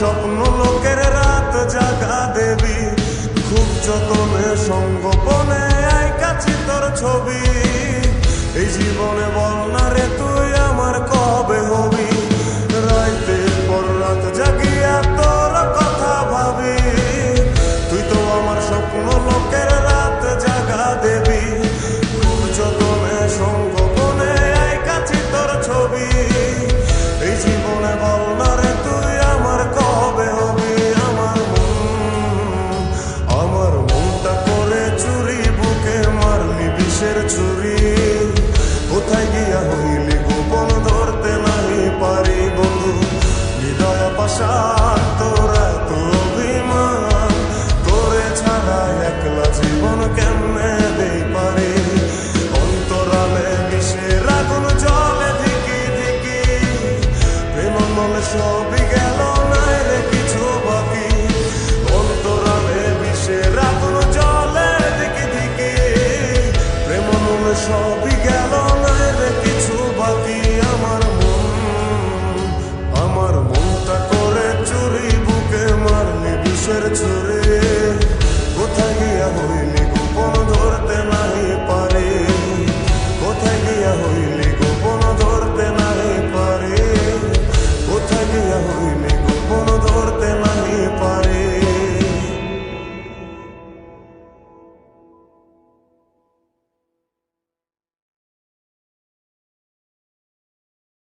স্বপ্ন লোকের রাত জাগা দেবী। খুব যতনে সঙ্গোপনে কাছে তোর ছবি। এই জীবনে বল কিসের চুরি। কোথায় গিয়া হইলি গোপন ধরতে নাই পারি বন্ধু? হৃদয় পাশা তোরা তো অভিমান। তোরে ছাড়া একলা জীবন কেমনে দেই পারি? zer zure